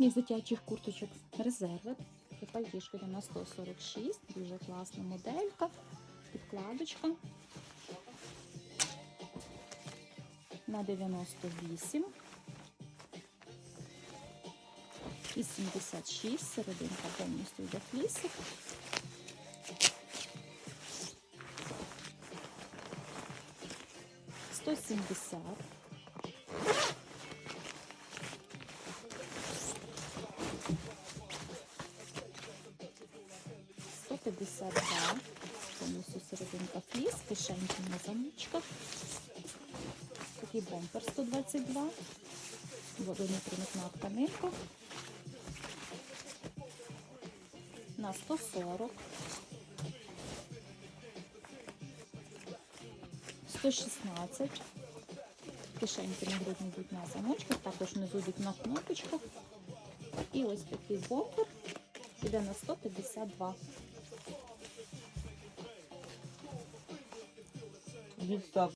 Із дитячих курточок резерви. І пальтішко йде на 146. Дуже класна моделька. Підкладочка. На 98. І 76. Серединка повністю йде флісик. Сто сімдесят. 152, повністю серединка фліс, кишеньки на замочках. Такий бомпер 122, водонепроникна тканинка. На 140. 116. Кишеньки на грудні йдуть на замочках, також внизу йдуть на кнопочках. І ось такий бомпер іде на 152. Відстав.